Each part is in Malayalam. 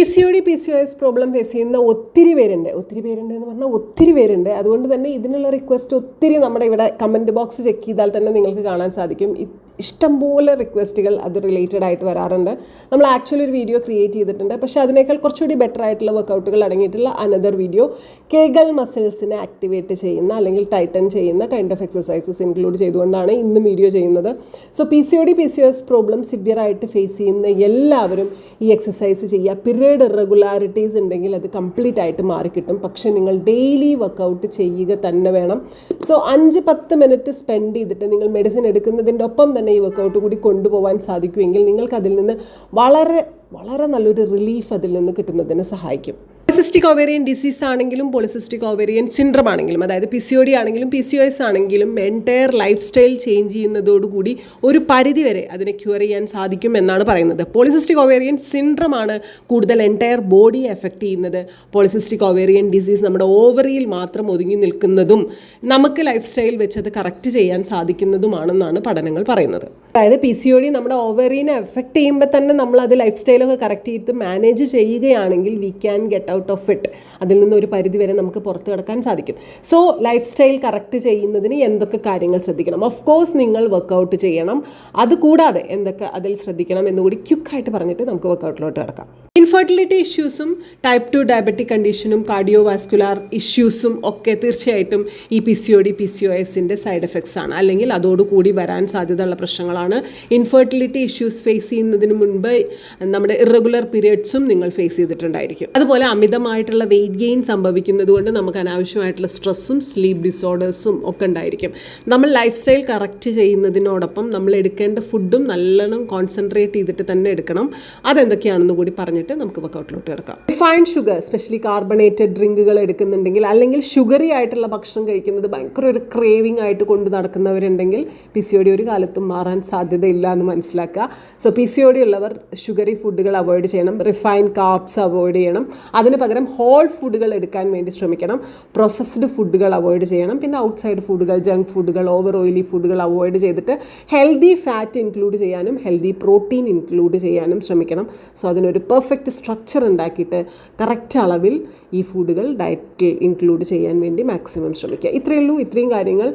P C O D P C O S problem face ചെയ്യുന്ന ഒത്തിരി പേരുണ്ട്. ഒത്തിരി പേരുണ്ട് എന്ന് പറഞ്ഞാൽ ഒത്തിരി പേരുണ്ട്. അതുകൊണ്ട് തന്നെ ഇതിനുള്ള റിക്വസ്റ്റ് ഒത്തിരി നമ്മുടെ ഇവിടെ കമന്റ് ബോക്സ് ചെക്ക് ചെയ്താൽ തന്നെ നിങ്ങൾക്ക് കാണാൻ സാധിക്കും. ഇഷ്ടംപോലെ റിക്വസ്റ്റുകൾ അത് റിലേറ്റഡ് ആയിട്ട് വരാറുണ്ട്. നമ്മൾ ആക്ച്വലി ഒരു വീഡിയോ ക്രിയേറ്റ് ചെയ്തിട്ടുണ്ട്. പക്ഷേ അതിനേക്കാൾ കുറച്ചുകൂടി ബെറ്റർ ആയിട്ടുള്ള വർക്കൗട്ടുകൾ അടങ്ങിയിട്ടുള്ള അനദർ വീഡിയോ കേഗൽ മസിൽസിനെ ആക്ടിവേറ്റ് ചെയ്യുന്ന അല്ലെങ്കിൽ ടൈറ്റൻ ചെയ്യുന്ന കൈൻഡ് ഓഫ് എക്സസൈസസ് ഇൻക്ലൂഡ് ചെയ്തുകൊണ്ടാണ് ഇന്ന് വീഡിയോ ചെയ്യുന്നത്. So P C O D P C S problem സിവിയറായിട്ട് face ചെയ്യുന്ന എല്ലാവരും ഈ എക്സസൈസ് ചെയ്യുക. പിരീഡ് ഇറഗുലാരിറ്റീസ് ഉണ്ടെങ്കിൽ അത് കംപ്ലീറ്റ് ആയിട്ട് മാറിക്കിട്ടും പക്ഷേ നിങ്ങൾ ഡെയിലി വർക്കൗട്ട് ചെയ്യുക തന്നെ വേണം. സോ അഞ്ച് പത്ത് മിനിറ്റ് സ്പെൻഡ് ചെയ്തിട്ട് നിങ്ങൾ മെഡിസിൻ എടുക്കുന്നതിന്റെ ഒപ്പം തന്നെ ഈ വർക്കൗട്ട് കൂടി കൊണ്ടുപോകാൻ സാധിക്കുമെങ്കിൽ നിങ്ങൾക്ക് അതിൽ നിന്ന് വളരെ വളരെ നല്ലൊരു റിലീഫ് അതിൽ നിന്ന് കിട്ടുന്നതിന് സഹായിക്കും. പോളിസിസ്റ്റിക് ഓവേറിയൻ ഡിസീസ് ആണെങ്കിലും പോളിസിസ്റ്റിക് ഓവേറിയൻ സിൻഡ്രം ആണെങ്കിലും അതായത് പി സി ഒ ഡി ആണെങ്കിലും പി സി ഒ എസ് ആണെങ്കിലും എന്റയർ ലൈഫ് സ്റ്റൈൽ ചേഞ്ച് ചെയ്യുന്നതോടുകൂടി ഒരു പരിധി വരെ അതിനെ ക്യൂർ ചെയ്യാൻ സാധിക്കും എന്നാണ് പറയുന്നത്. പോളിസിസ്റ്റിക് ഓവേറിയൻ സിൻഡ്രം ആണ് കൂടുതൽ എന്റയർ ബോഡിയെ എഫക്റ്റ് ചെയ്യുന്നത്. പോളിസിസ്റ്റിക് ഓവേറിയൻ ഡിസീസ് നമ്മുടെ ഓവറിയിൽ മാത്രം ഒതുങ്ങി നിൽക്കുന്നതും നമുക്ക് ലൈഫ് സ്റ്റൈൽ വെച്ച് അത് കറക്റ്റ് ചെയ്യാൻ സാധിക്കുന്നതുമാണെന്നാണ് പഠനങ്ങൾ പറയുന്നത്. അതായത് പി സി ഒ ഡി നമ്മുടെ ഓവറിനെ എഫക്റ്റ് ചെയ്യുമ്പോൾ തന്നെ നമ്മൾ അത് ലൈഫ് സ്റ്റൈലൊക്കെ കറക്റ്റ് ചെയ്ത് മാനേജ് ചെയ്യുകയാണെങ്കിൽ we can get out of it അതിൽ നിന്ന് ഒരു പരിധി വരെ നമുക്ക് പുറത്ത് കിടക്കാൻ സാധിക്കും. സോ ലൈഫ് സ്റ്റൈൽ കറക്റ്റ് ചെയ്യുന്നതിന് എന്തൊക്കെ കാര്യങ്ങൾ ശ്രദ്ധിക്കണം? ഓഫ് കോഴ്സ് നിങ്ങൾ വർക്കൗട്ട് ചെയ്യണം. അതുകൂടാതെ എന്തൊക്കെ അതിൽ ശ്രദ്ധിക്കണം എന്നുകൂടി ക്യുക്കായിട്ട് പറഞ്ഞിട്ട് നമുക്ക് വർക്കൗട്ടിലോട്ട് കിടക്കാം. ഇൻഫെർട്ടിലിറ്റി ഇഷ്യൂസും ടൈപ്പ് ടു ഡയബറ്റിക് കണ്ടീഷനും കാർഡിയോ വാസ്കുലാർ ഇഷ്യൂസും ഒക്കെ തീർച്ചയായിട്ടും ഈ P C O D P C O എസിന്റെ സൈഡ് എഫക്ട്സ് ആണ്. അല്ലെങ്കിൽ അതോടുകൂടി വരാൻ സാധ്യതയുള്ള പ്രശ്നങ്ങളാണ് ഇൻഫെർട്ടിലിറ്റി ഇഷ്യൂസ് ഫേസ് ചെയ്യുന്നതിന് മുൻപ് നമ്മുടെ ഇറഗുലർ പീരിയഡ്സും നിങ്ങൾ ഫേസ് ചെയ്തിട്ടുണ്ടായിരിക്കും. അതുപോലെ അമിതമായിട്ടുള്ള വെയിറ്റ് ഗെയിൻ സംഭവിക്കുന്നത് കൊണ്ട് നമുക്ക് അനാവശ്യമായിട്ടുള്ള സ്ട്രെസ്സും സ്ലീപ്പ് ഡിസോർഡേഴ്സും ഒക്കെ ഉണ്ടായിരിക്കും. നമ്മൾ ലൈഫ് സ്റ്റൈൽ കറക്റ്റ് ചെയ്യുന്നതിനോടൊപ്പം നമ്മൾ എടുക്കേണ്ട ഫുഡും നല്ലോണം കോൺസെൻട്രേറ്റ് ചെയ്തിട്ട് തന്നെ എടുക്കണം. അതെന്തൊക്കെയാണെന്ന് കൂടി പറഞ്ഞിട്ട് നമുക്ക് വർക്കൗട്ടിലോട്ട് കിടക്കാം. റിഫൈൻഡ് ഷുഗർ സ്പെഷ്യലി കാർബണേറ്റഡ് ഡ്രിങ്കുകൾ എടുക്കുന്നുണ്ടെങ്കിൽ അല്ലെങ്കിൽ ഷുഗറി ആയിട്ടുള്ള ഭക്ഷണം കഴിക്കുന്നത് ഭയങ്കര ഒരു ക്രേവിംഗ് ആയിട്ട് കൊണ്ട് നടക്കുന്നവരുണ്ടെങ്കിൽ പി സി ഒ ഒരു കാലത്തും മാറാൻ സാധ്യതയില്ല എന്ന് മനസ്സിലാക്കുക. So P C O D ഉള്ളവർ ഷുഗറി ഫുഡുകൾ അവോയ്ഡ് ചെയ്യണം. റിഫൈൻഡ് കാർബ്സ് അവോയ്ഡ് ചെയ്യണം. അതിന് പകരം ഹോൾ ഫുഡുകൾ എടുക്കാൻ വേണ്ടി ശ്രമിക്കണം. പ്രോസസ്ഡ് ഫുഡുകൾ അവോയ്ഡ് ചെയ്യണം. പിന്നെ ഔട്ട്സൈഡ് ഫുഡുകൾ ജങ്ക് ഫുഡുകൾ ഓവർ ഓയിലി ഫുഡുകൾ അവോയ്ഡ് ചെയ്തിട്ട് ഹെൽത്തി ഫാറ്റ് ഇൻക്ലൂഡ് ചെയ്യാനും ഹെൽത്തി പ്രോട്ടീൻ ഇൻക്ലൂഡ് ചെയ്യാനും ശ്രമിക്കണം. സോ അതിനൊരു പെർഫെക്റ്റ് സ്ട്രക്ചർ ഉണ്ടാക്കിയിട്ട് കറക്റ്റ് അളവിൽ ഈ ഫുഡുകൾ ഡയറ്റിൽ ഇൻക്ലൂഡ് ചെയ്യാൻ വേണ്ടി മാക്സിമം ശ്രമിക്കുക. ഇത്രയേ ഉള്ളൂ. ഇത്രയും കാര്യങ്ങൾ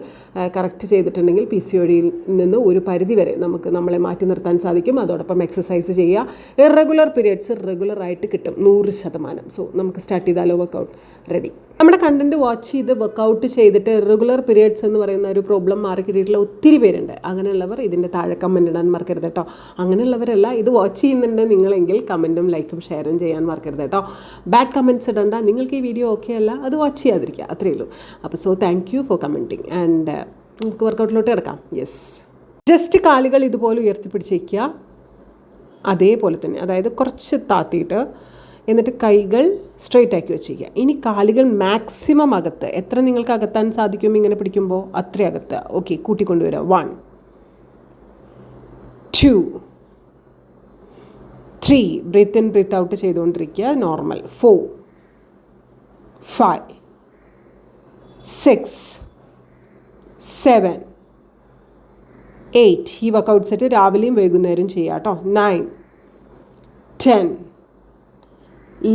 കറക്റ്റ് ചെയ്തിട്ടുണ്ടെങ്കിൽ പി സി ഒഡിയിൽ നിന്ന് ഒരു പരിധി വരെ നമുക്ക് നമ്മളെ മാറ്റി നിർത്താൻ സാധിക്കും. അതോടൊപ്പം എക്സസൈസ് ചെയ്യുക. ഇറഗുലർ പീരിയഡ്സ് റെഗുലറായിട്ട് കിട്ടും. നൂറ് ശതമാനം. സോ നമുക്ക് സ്റ്റാർട്ട് ചെയ്താലോ? വർക്കൗട്ട് റെഡി നമ്മുടെ കണ്ടന്റ് വാച്ച് ചെയ്ത് വർക്കൗട്ട് ചെയ്തിട്ട് ഇറഗുലർ പീരിയഡ്സ് എന്ന് പറയുന്ന ഒരു പ്രോബ്ലം മാറി കിട്ടിയിട്ടുള്ള ഒത്തിരി പേരുണ്ട്. അങ്ങനെയുള്ളവർ ഇതിന്റെ താഴെ കമന്റ് ഇടാൻ മറക്കരുത് കേട്ടോ. അങ്ങനെയുള്ളവരല്ല ഇത് വാച്ച് ചെയ്യുന്നുണ്ട് നിങ്ങളെങ്കിൽ കമന്റും ലൈക്കും ഷെയറും ചെയ്യാൻ മറക്കരുത് കേട്ടോ. ബാഡ് കമന്റ്സ് ഇടണ്ട. നിങ്ങൾക്ക് ഈ വീഡിയോ ഓക്കെ അല്ല അത് വാച്ച് ചെയ്യാതിരിക്കുക അത്രയേ ഉള്ളൂ. അപ്പോൾ so thank you for commenting and നമുക്ക് വർക്കൗട്ടിലോട്ട് കിടക്കാം. യെസ് ജസ്റ്റ് കാലുകൾ ഇതുപോലെ ഉയർത്തിപ്പിടിച്ചേക്കുക. അതേപോലെ തന്നെ അതായത് കുറച്ച് താത്തിയിട്ട് എന്നിട്ട് കൈകൾ സ്ട്രെയിറ്റ് ആക്കി വെച്ചിരിക്കുക ഇനി കാലുകൾ മാക്സിമം അകത്ത് എത്ര നിങ്ങൾക്ക് അകത്താൻ സാധിക്കും ഇങ്ങനെ പിടിക്കുമ്പോൾ? അത്ര അകത്ത്. Okay കൂട്ടിക്കൊണ്ടുവരിക. One two three breathe in breathe out ചെയ്തുകൊണ്ടിരിക്കുക. Normal four five six seven eight ഈ വർക്കൗട്ട് സെറ്റ് രാവിലെയും വൈകുന്നേരം ചെയ്യുക കേട്ടോ. Nine ten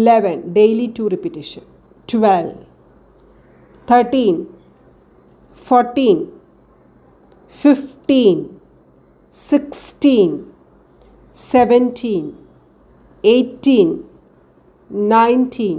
eleven daily two repetition twelve thirteen fourteen fifteen sixteen seventeen eighteen nineteen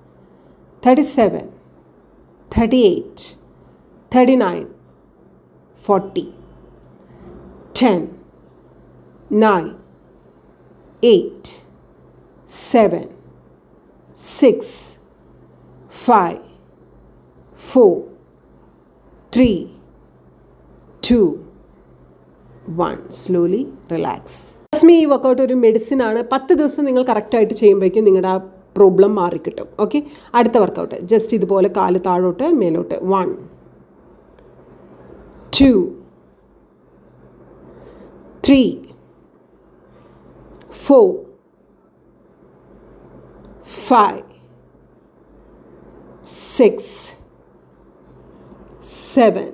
thirty seven thirty eight thirty nine forty ten nine eight seven six five four three two one slowly relax trust ഈ വർക്കൗട്ട് ഒരു മെഡിസിൻ ആണ്. പത്ത് ദിവസം നിങ്ങൾ കറക്റ്റായിട്ട് ചെയ്യുമ്പോഴേക്കും നിങ്ങളുടെ ആ പ്രോബ്ലം മാറിക്കിട്ടും. ഓക്കെ അടുത്ത വർക്കൗട്ട് ജസ്റ്റ് ഇതുപോലെ കാൽ താഴോട്ട് മേലോട്ട്. One two three four five six seven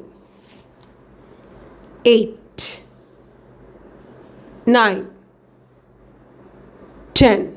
eight nine ten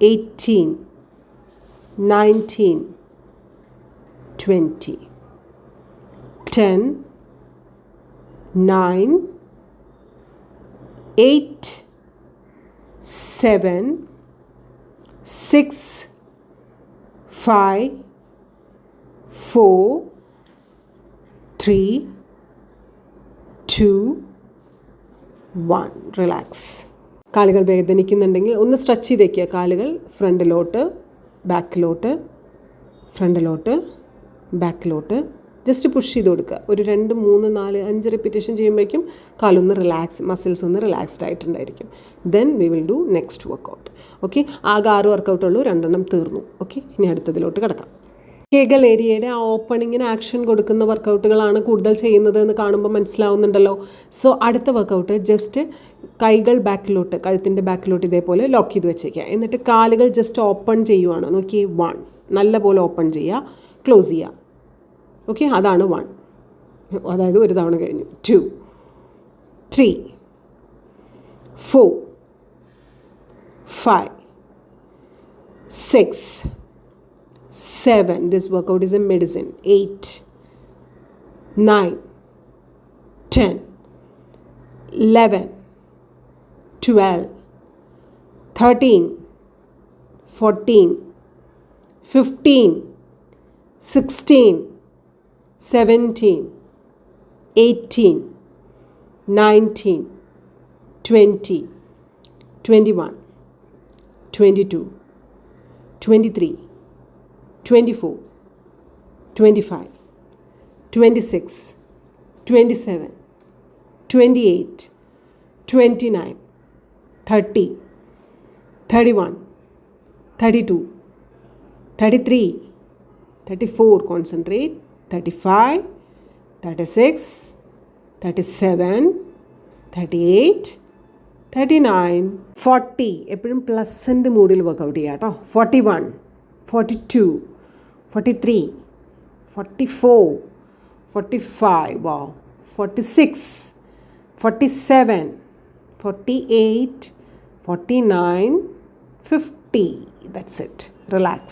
18, 19, 20. 10, 9, 8, 7, 6, 5, 4, 3, 2, 1. Relax. കാലുകൾ വേദനിക്കുന്നുണ്ടെങ്കിൽ ഒന്ന് സ്ട്രെച്ച് ചെയ്ത് വയ്ക്കുക കാലുകൾ ഫ്രണ്ടിലോട്ട് ബാക്കിലോട്ട് ഫ്രണ്ടിലോട്ട് ബാക്കിലോട്ട് ജസ്റ്റ് പുഷ് ചെയ്ത് കൊടുക്കുക. ഒരു രണ്ട് മൂന്ന് നാല് അഞ്ച് റിപ്പീറ്റേഷൻ ചെയ്യുമ്പോഴേക്കും കാലൊന്ന് റിലാക്സ് മസിൽസ് ഒന്ന് relaxed ആയിട്ടുണ്ടായിരിക്കും. Then we will do next workout okay ആകെ ആറ് വർക്കൗട്ടുള്ളൂ രണ്ടെണ്ണം തീർന്നു. ഓക്കെ ഇനി അടുത്തതിലോട്ട് കിടക്കാം. കേഗൽ ഏരിയയുടെ ആ ഓപ്പണിങ്ങിന് ആക്ഷൻ കൊടുക്കുന്ന വർക്കൗട്ടുകളാണ് കൂടുതൽ ചെയ്യുന്നത് എന്ന് കാണുമ്പോൾ മനസ്സിലാവുന്നുണ്ടല്ലോ. സോ അടുത്ത വർക്കൗട്ട് ജസ്റ്റ് കൈകൾ ബാക്കിലോട്ട് കഴുത്തിന്റെ ബാക്കിലോട്ട് ഇതേപോലെ ലോക്ക് ചെയ്ത് വെച്ചേക്കുക. എന്നിട്ട് കാലുകൾ ജസ്റ്റ് ഓപ്പൺ ചെയ്യുവാണ്. നോക്കി വൺ നല്ല പോലെ ഓപ്പൺ ചെയ്യുക. ക്ലോസ് ചെയ്യുക. ഓക്കെ അതാണ് വൺ അതായത് ഒരു തവണ കഴിഞ്ഞു. Two three four five six 7. This workout is a medicine. 8, 9, 10, 11, 12, 13, 14, 15, 16, 17, 18, 19, 20, 21, 22, 23. Twenty four twenty five twenty six twenty seven twenty eight twenty nine thirty thirty one thirty two thirty three thirty four concentrate thirty five thirty six thirty seven thirty eight thirty nine forty എപ്പോഴും പ്ലസന്റ് മൂഡിൽ വർക്കൗട്ട് ചെയ്യുക കേട്ടോ forty one forty two 43, 44, 45, wow, 46, 47, 48, 49, 50. That's it. Relax.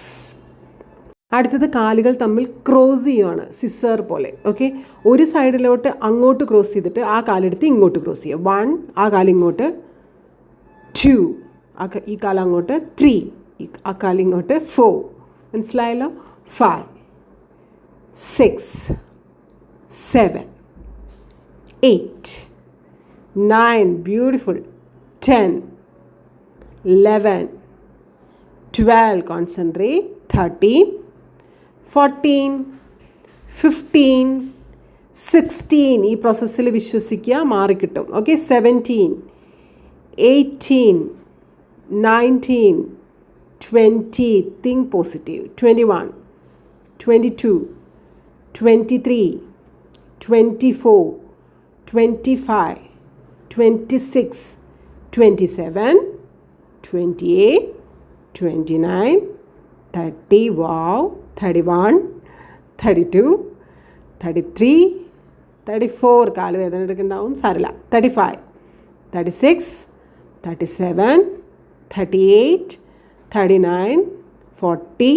അടുത്തത് കാലുകൾ തമ്മിൽ ക്രോസ് ചെയ്യുവാണ് സിസർ പോലെ. ഓക്കെ ഒരു സൈഡിലോട്ട് അങ്ങോട്ട് ക്രോസ് ചെയ്തിട്ട് ആ കാലെടുത്ത് ഇങ്ങോട്ട് ക്രോസ് ചെയ്യുക. വൺ ആ കാലിങ്ങോട്ട് ടു ആ ഈ കാലം അങ്ങോട്ട്. ത്രീ ആ കാലിങ്ങോട്ട് ഫോർ മനസ്സിലായല്ലോ? five, six, seven, eight, nine, beautiful, ten, eleven, twelve, concentrate, thirteen, fourteen, fifteen sixteen ഈ പ്രോസസ്സിൽ വിശ്വസിക്കുക മാറിക്കിട്ടും okay seventeen eighteen nineteen twenty think positive twenty one 22, 23, 24, 25, 26 27 28 29 30 wow 31 32 33 34 കാൽ വേദന എടുക്കുന്നുണ്ടാവും സാരില്ല. Thirty five thirty six thirty seven thirty eight thirty nine forty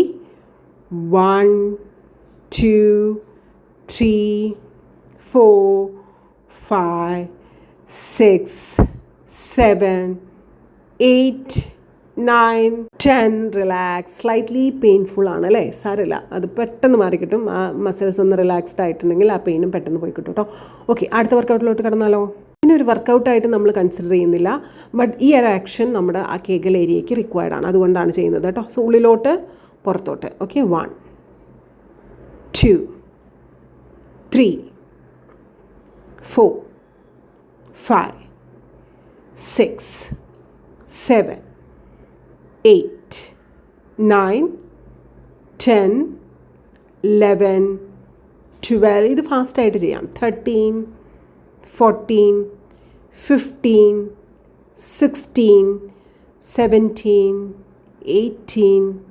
one two three four five six seven eight nine ten relax slightly painful ആണ് അല്ലേ? അത് പെട്ടെന്ന് മാറി കിട്ടും. ആ മസിൽസ് ഒന്ന് റിലാക്സ്ഡ് ആയിട്ടുണ്ടെങ്കിൽ ആ പെയിനും പെട്ടെന്ന് പോയി കിട്ടും കേട്ടോ ഓക്കെ അടുത്ത വർക്കൗട്ടിലോട്ട് കടന്നാലോ? പിന്നെ ഒരു വർക്കൗട്ടായിട്ട് നമ്മൾ കൺസിഡർ ചെയ്യുന്നില്ല. ബട്ട് ഈ ഒരു ആക്ഷൻ നമ്മുടെ ആ കേഗൽ ഏരിയയ്ക്ക് റിക്വയർഡ് ആണ്. അതുകൊണ്ടാണ് ചെയ്യുന്നത് കേട്ടോ സോ ഉള്ളിലോട്ട് പുറത്തോട്ട്. Okay one two three four five six seven eight nine ten eleven twelve ഇത് ഫാസ്റ്റായിട്ട് ചെയ്യാം. Thirteen fourteen fifteen sixteen seventeen eighteen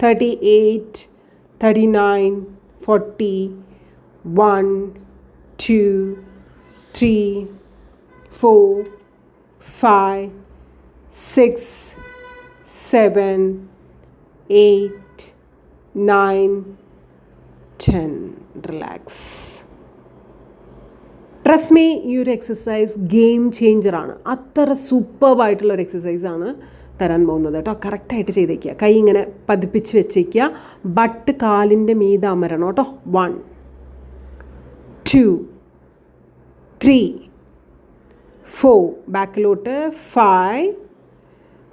38, 39, 40, 1, 2, 3, 4, 5, 6, seven eight nine ten relax trust me ഈ ഒരു എക്സസൈസ് ഗെയിം ചേഞ്ചറാണ് അത്ര സൂപ്പർബായിട്ടുള്ള ഒരു എക്സസൈസാണ് തരാൻ പോകുന്നത് കേട്ടോ. കറക്റ്റായിട്ട് ചെയ്തേക്കുക. കൈ ഇങ്ങനെ പതിപ്പിച്ച് വെച്ചേക്കുക. ബട്ട് കാലിന്റെ മീത അമരണം കേട്ടോ. വൺ ടു ത്രീ ഫോർ ബാക്കിലോട്ട് ഫൈവ്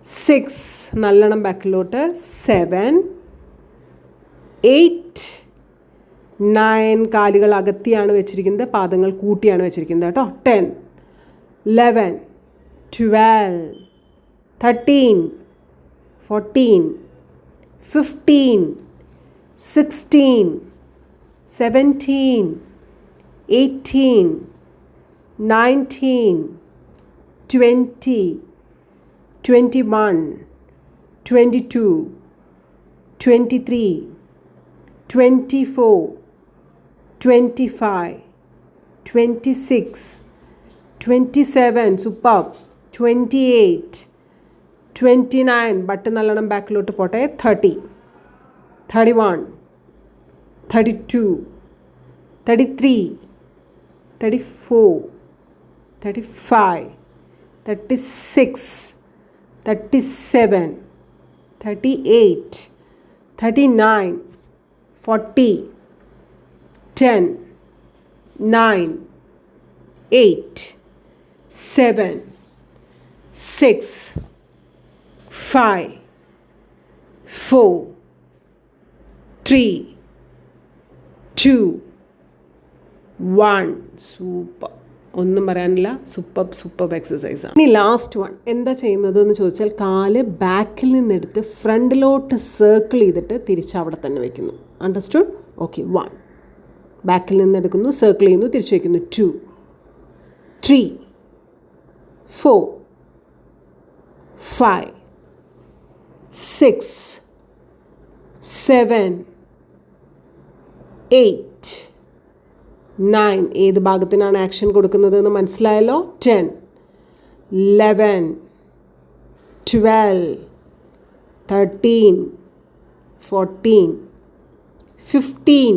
സിക്സ് നല്ലോണം ബാക്കിലോട്ട് സെവൻ എയ്റ്റ് നയൻ കാലുകൾ അകത്തിയാണ് വെച്ചിരിക്കുന്നത്. പാദങ്ങൾ കൂട്ടിയാണ് വെച്ചിരിക്കുന്നത് കേട്ടോ. Ten eleven twelve thirteen, fourteen, fifteen, sixteen, seventeen, eighteen, nineteen, twenty, twenty-one, twenty-two, twenty-three, twenty-four, twenty-five, twenty-six, twenty-seven. superb, 28 29, button nallanam backlote pote, 30, 31, 32, 33, 34, 35, 36, 37, 38, 39, 40, 10, 9, 8, 7, 6, 5, 4, 3, 2, 1. Super. ഒന്നും പറയാനില്ല. സൂപ്പർ സൂപ്പർ എക്സസൈസ് ആണ്. ഇനി ലാസ്റ്റ് വൺ എന്താ ചെയ്യുന്നത് എന്ന് ചോദിച്ചാൽ കാൽ ബാക്കിൽ നിന്നെടുത്ത് ഫ്രണ്ടിലോട്ട് സർക്കിൾ ചെയ്തിട്ട് തിരിച്ച് അവിടെ തന്നെ വെക്കുന്നു. അണ്ടർസ്റ്റുഡ് ഓക്കെ വൺ ബാക്കിൽ നിന്നെടുക്കുന്നു സർക്കിൾ ചെയ്യുന്നു തിരിച്ച് വയ്ക്കുന്നു two three four five six seven eight nine ഏത് ഭാഗത്തിനാണ് ആക്ഷൻ കൊടുക്കുന്നതെന്ന് മനസ്സിലായല്ലോ? Ten eleven twelve thirteen fourteen fifteen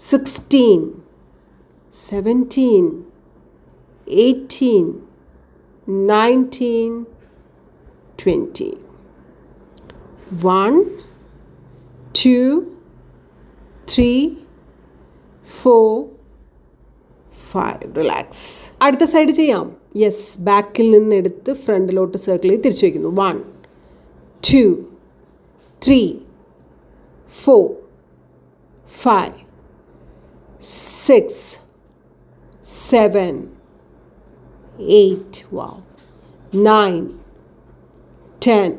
sixteen seventeen eighteen nineteen twenty one two three four five. Relax. അടുത്ത സൈഡ് ചെയ്യാം. യെസ് ബാക്കിൽ നിന്ന് എടുത്ത് ഫ്രണ്ടിലോട്ട് സർക്കിൾ ചെയ്ത് തിരിച്ചു വയ്ക്കുന്നു one two three four five six seven eight. Wow nine ten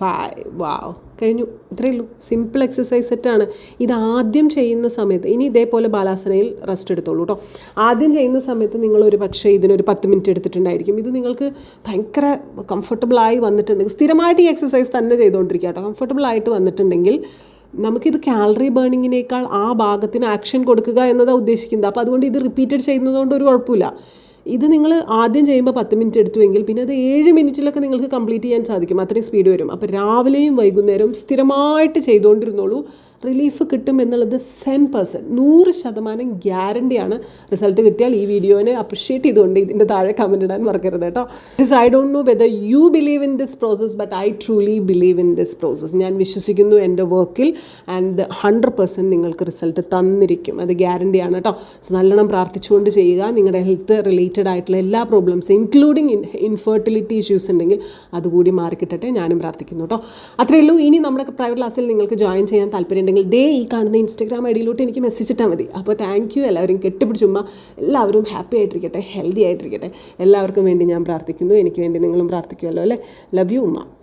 five wow കഴിഞ്ഞു. ഇത്രയേ ഉള്ളൂ. സിമ്പിൾ എക്സസൈസ് സെറ്റാണ് ഇത് ആദ്യം ചെയ്യുന്ന സമയത്ത് ഇനി ഇതേപോലെ ബാലാസനയിൽ റെസ്റ്റ് എടുത്തോളൂ കേട്ടോ ആദ്യം ചെയ്യുന്ന സമയത്ത് നിങ്ങൾ ഒരു പക്ഷേ ഇതിനൊരു പത്ത് മിനിറ്റ് എടുത്തിട്ടുണ്ടായിരിക്കും. ഇത് നിങ്ങൾക്ക് ഭയങ്കര കംഫർട്ടബിളായി വന്നിട്ടുണ്ടെങ്കിൽ സ്ഥിരമായിട്ട് ഈ എക്സസൈസ് തന്നെ ചെയ്തുകൊണ്ടിരിക്കുക കേട്ടോ കംഫർട്ടബിൾ ആയിട്ട് വന്നിട്ടുണ്ടെങ്കിൽ നമുക്കിത് കാലറി ബേണിങ്ങിനേക്കാൾ ആ ഭാഗത്തിന് ആക്ഷൻ കൊടുക്കുക എന്നതാണ് ഉദ്ദേശിക്കുന്നത്. അപ്പോൾ അതുകൊണ്ട് ഇത് റിപ്പീറ്റഡ് ചെയ്യുന്നതുകൊണ്ട് ഒരു കുഴപ്പമില്ല. ഇത് നിങ്ങൾ ആദ്യം ചെയ്യുമ്പോൾ പത്ത് മിനിറ്റ് എടുത്തുവെങ്കിൽ പിന്നെ അത് ഏഴ് മിനിറ്റിലൊക്കെ നിങ്ങൾക്ക് കംപ്ലീറ്റ് ചെയ്യാൻ സാധിക്കും. അത്രയും സ്പീഡ് വരും. അപ്പോൾ രാവിലെയും വൈകുന്നേരവും സ്ഥിരമായിട്ട് ചെയ്തുകൊണ്ടിരുന്നോളൂ. റിലീഫ് കിട്ടും എന്നുള്ളത് സെൻ പേഴ്സന്റ് നൂറ് ശതമാനം ഗ്യാരണ്ടിയാണ് റിസൾട്ട് കിട്ടിയാൽ ഈ വീഡിയോനെ അപ്രിഷ്യേറ്റ് ചെയ്തുകൊണ്ട് ഇതിന്റെ താഴെ കമന്റ് ഇടാൻ മറക്കരുത് കേട്ടോ. Because I don't know whether you believe in this process but I truly believe in this process ഞാൻ വിശ്വസിക്കുന്നു എന്റെ വർക്കിൽ ആൻഡ് ഹൺഡ്രഡ് പെർസെന്റ് നിങ്ങൾക്ക് റിസൾട്ട് തന്നിരിക്കും. അത് ഗ്യാരണ്ടിയാണ് കേട്ടോ. സോ നല്ലോണം പ്രാർത്ഥിച്ചുകൊണ്ട് ചെയ്യുക. നിങ്ങളുടെ ഹെൽത്ത് റിലേറ്റഡ് ആയിട്ടുള്ള എല്ലാ problems including in infertility issues ഉണ്ടെങ്കിൽ അതുകൂടി മാറിക്കിട്ടട്ടെ. ഞാനും പ്രാർത്ഥിക്കുന്നു കേട്ടോ. അത്രയേ ഉള്ളൂ. ഇനി നമ്മുടെ പ്രൈവറ്റ് ക്ലാസ്സിൽ നിങ്ങൾക്ക് ജോയിൻ ചെയ്യാൻ താല്പര്യം ഉണ്ടെങ്കിൽ ഡേ ഈ കാണുന്ന ഇൻസ്റ്റാഗ്രാം ഐ ഡിയിലോട്ട് എനിക്ക് മെസ്സേജ് ഇട്ടാൽ മതി. അപ്പോൾ താങ്ക് യു എല്ലാവരും കെട്ടിപ്പിടിച്ചുമ്മ എല്ലാവരും ഹാപ്പി ആയിട്ടിരിക്കട്ടെ ഹെൽത്തി ആയിട്ടിരിക്കട്ടെ. എല്ലാവർക്കും വേണ്ടി ഞാൻ പ്രാർത്ഥിക്കുന്നു. എനിക്ക് വേണ്ടി നിങ്ങളും പ്രാർത്ഥിക്കുമല്ലോ അല്ലേ? ലവ് യു ഉമ്മ.